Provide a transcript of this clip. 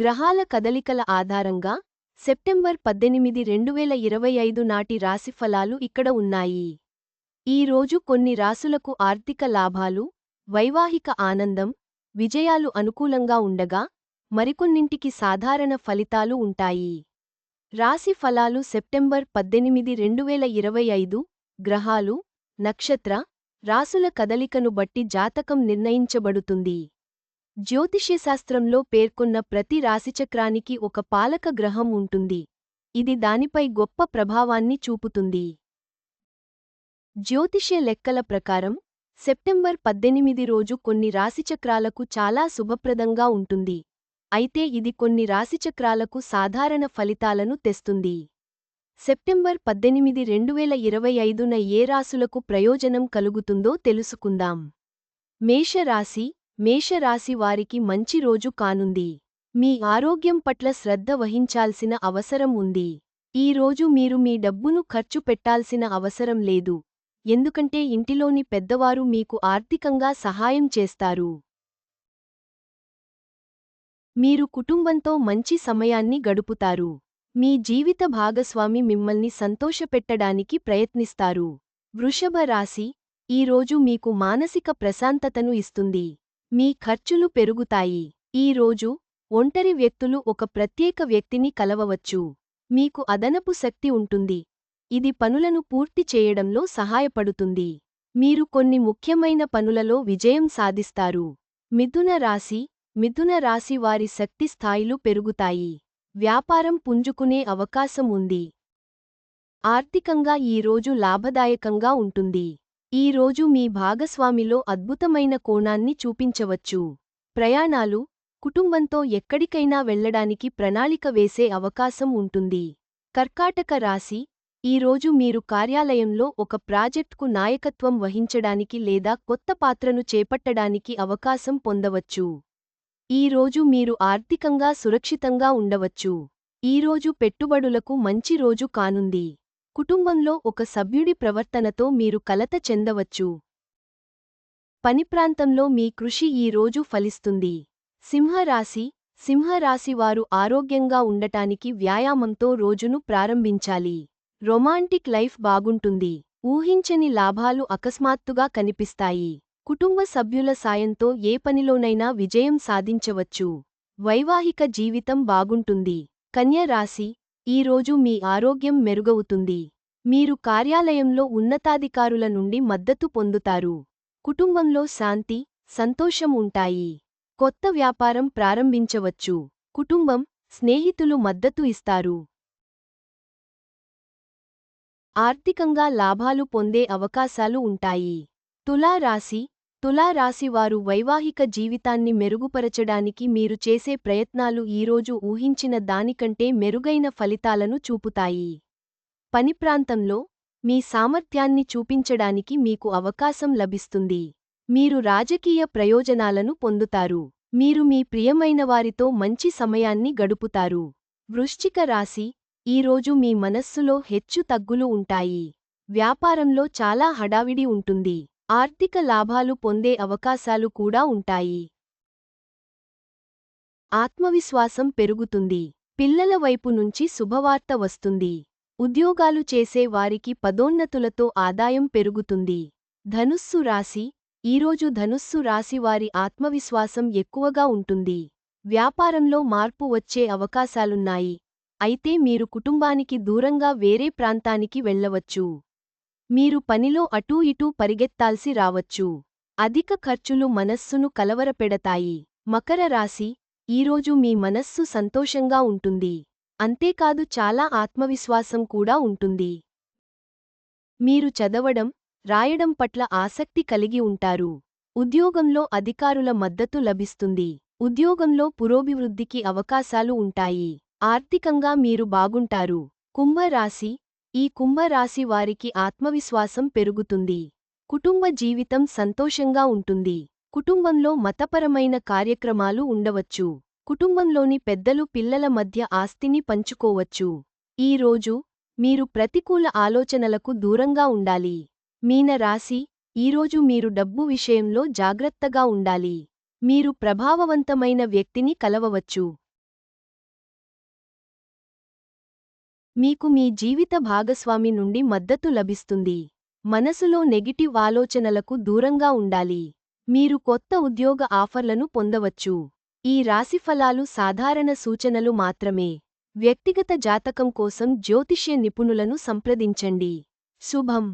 గ్రహాల కదలికల ఆధారంగా సెప్టెంబర్ పద్దెనిమిది రెండువేల ఇరవై ఐదు నాటి రాశిఫలాలు ఇక్కడ ఉన్నాయి. ఈ రోజు కొన్ని రాసులకు ఆర్థిక లాభాలు వైవాహిక ఆనందం విజయాలు అనుకూలంగా ఉండగా మరికొన్నింటికి సాధారణ ఫలితాలు ఉంటాయి. రాశి ఫలాలు సెప్టెంబర్ పద్దెనిమిది రెండువేల ఇరవై ఐదు గ్రహాలు నక్షత్ర రాసుల కదలికను బట్టి జాతకం నిర్ణయించబడుతుంది. జ్యోతిష్యశాస్త్రంలో పేర్కొన్న ప్రతి రాశిచక్రానికి ఒక పాలక గ్రహం ఉంటుంది. ఇది దానిపై గొప్ప ప్రభావాన్ని చూపుతుంది. జ్యోతిష్య లెక్కల ప్రకారం సెప్టెంబర్ పద్దెనిమిది రోజు కొన్ని రాశిచక్రాలకు చాలా శుభప్రదంగా ఉంటుంది. అయితే ఇది కొన్ని రాశిచక్రాలకు సాధారణ ఫలితాలను తెస్తుంది. సెప్టెంబర్ పద్దెనిమిది రెండువేల ఇరవై ఐదున ఏ రాసులకు ప్రయోజనం కలుగుతుందో తెలుసుకుందాం. మేషరాశి మేషరాశి వారికి మంచి రోజు కానుంది. మీ ఆరోగ్యం పట్ల శ్రద్ధ వహించాల్సిన అవసరం ఉంది. ఈ రోజు మీరు మీ డబ్బును ఖర్చు పెట్టాల్సిన అవసరం లేదు. ఎందుకంటే ఇంటిలోని పెద్దవారు మీకు ఆర్థికంగా సహాయం చేస్తారు. మీరు కుటుంబంతో మంచి సమయాన్ని గడుపుతారు. మీ జీవిత భాగస్వామి మిమ్మల్ని సంతోషపెట్టడానికి ప్రయత్నిస్తారు. వృషభ రాశి ఈ రోజు మీకు మానసిక ప్రశాంతతను ఇస్తుంది. మీ ఖర్చులు పెరుగుతాయి. ఈ రోజు ఒంటరి వ్యక్తులు ఒక ప్రత్యేక వ్యక్తిని కలవవచ్చు. మీకు అదనపు శక్తి ఉంటుంది. ఇది పనులను పూర్తి చేయడంలో సహాయపడుతుంది. మీరు కొన్ని ముఖ్యమైన పనులలో విజయం సాధిస్తారు. మిథున రాశి మిథున రాశి వారి శక్తి స్థాయిలు పెరుగుతాయి. వ్యాపారం పుంజుకునే అవకాశం ఉంది. ఆర్థికంగా ఈ రోజు లాభదాయకంగా ఉంటుంది. ఈ రోజు మీ భాగస్వామిలో అద్భుతమైన కోణాన్ని చూపించవచ్చు. ప్రయాణాలు కుటుంబంతో ఎక్కడికైనా వెళ్ళడానికి ప్రణాళిక వేసే అవకాశం ఉంటుంది. కర్కాటక రాశి ఈ రోజు మీరు కార్యాలయంలో ఒక ప్రాజెక్ట్కు నాయకత్వం వహించడానికి లేదా కొత్త పాత్రను చేపట్టడానికి అవకాశం పొందవచ్చు. ఈ రోజు మీరు ఆర్థికంగా సురక్షితంగా ఉండవచ్చు. ఈ రోజు పెట్టుబడులకు మంచి రోజు కానుంది. కుటుంబంలో ఒక సభ్యుడి ప్రవర్తనతో మీరు కలత చెందవచ్చు. పని ప్రాంతంలో మీ కృషి ఈ రోజు ఫలిస్తుంది. సింహరాశి సింహరాశివారు ఆరోగ్యంగా ఉండటానికి వ్యాయామంతో రోజును ప్రారంభించాలి. రొమాంటిక్ లైఫ్ బాగుంటుంది. ఊహించని లాభాలు అకస్మాత్తుగా కనిపిస్తాయి. కుటుంబ సభ్యుల సాయంతో ఏ పనిలోనైనా విజయం సాధించవచ్చు. వైవాహిక జీవితం బాగుంటుంది. కన్య రాశి ఈరోజు మీ ఆరోగ్యం మెరుగవుతుంది. మీరు కార్యాలయంలో ఉన్నతాధికారుల నుండి మద్దతు పొందుతారు. కుటుంబంలో శాంతి సంతోషం ఉంటాయి. కొత్త వ్యాపారం ప్రారంభించవచ్చు. కుటుంబం స్నేహితులు మద్దతు ఇస్తారు. ఆర్థికంగా లాభాలు పొందే అవకాశాలు ఉంటాయి. తులా రాశి తులారాశివారు వైవాహిక జీవితాన్ని మెరుగుపరచడానికి మీరు చేసే ప్రయత్నాలు ఈరోజు ఊహించిన దానికంటే మెరుగైన ఫలితాలను చూపుతాయి. పని ప్రాంతంలో మీ సామర్థ్యాన్ని చూపించడానికి మీకు అవకాశం లభిస్తుంది. మీరు రాజకీయ ప్రయోజనాలను పొందుతారు. మీరు మీ ప్రియమైనవారితో మంచి సమయాన్ని గడుపుతారు. వృశ్చిక రాశి ఈరోజు మీ మనస్సులో హెచ్చు తగ్గులు ఉంటాయి. వ్యాపారంలో చాలా హడావిడి ఉంటుంది. ఆర్థిక లాభాలు పొందే అవకాశాలు కూడా ఉంటాయి. ఆత్మవిశ్వాసం పెరుగుతుంది. పిల్లల వైపు నుంచి శుభవార్త వస్తుంది. ఉద్యోగాలు చేసే వారికి పదోన్నతులతో ఆదాయం పెరుగుతుంది. ధనుస్సు రాశి ఈరోజు ధనుస్సు రాశి వారి ఆత్మవిశ్వాసం ఎక్కువగా ఉంటుంది. వ్యాపారంలో మార్పు వచ్చే అవకాశాలున్నాయి. అయితే మీరు కుటుంబానికి దూరంగా వేరే ప్రాంతానికి వెళ్ళవచ్చు. మీరు పనిలో అటూ ఇటూ పరిగెత్తాల్సి రావచ్చు. అధిక ఖర్చులు మనస్సును కలవరపెడతాయి. మకర రాశి ఈరోజు మీ మనస్సు సంతోషంగా ఉంటుంది. అంతేకాదు చాలా ఆత్మవిశ్వాసం కూడా ఉంటుంది. మీరు చదవడం రాయడం పట్ల ఆసక్తి కలిగి ఉంటారు. ఉద్యోగంలో అధికారుల మద్దతు లభిస్తుంది. ఉద్యోగంలో పురోభివృద్ధికి అవకాశాలు ఉంటాయి. ఆర్థికంగా మీరు బాగుంటారు. కుంభరాశి ఈ కుంభరాశి వారికి ఆత్మవిశ్వాసం పెరుగుతుంది. కుటుంబ జీవితం సంతోషంగా ఉంటుంది. కుటుంబంలో మతపరమైన కార్యక్రమాలు ఉండవచ్చు. కుటుంబంలోని పెద్దలు పిల్లల మధ్య ఆస్తిని పంచుకోవచ్చు. ఈ రోజు మీరు ప్రతికూల ఆలోచనలకు దూరంగా ఉండాలి. మీన రాశి ఈరోజు మీరు డబ్బు విషయంలో జాగ్రత్తగా ఉండాలి. మీరు ప్రభావవంతమైన వ్యక్తిని కలవవచ్చు. మీకు మీ జీవిత భాగస్వామి నుండి మద్దతు లభిస్తుంది. మనసులో నెగిటివ్ ఆలోచనలకు దూరంగా ఉండాలి. మీరు కొత్త ఉద్యోగ ఆఫర్లను పొందవచ్చు. ఈ రాశిఫలాలు సాధారణ సూచనలు మాత్రమే. వ్యక్తిగత జాతకం కోసం జ్యోతిష్య నిపుణులను సంప్రదించండి. శుభం.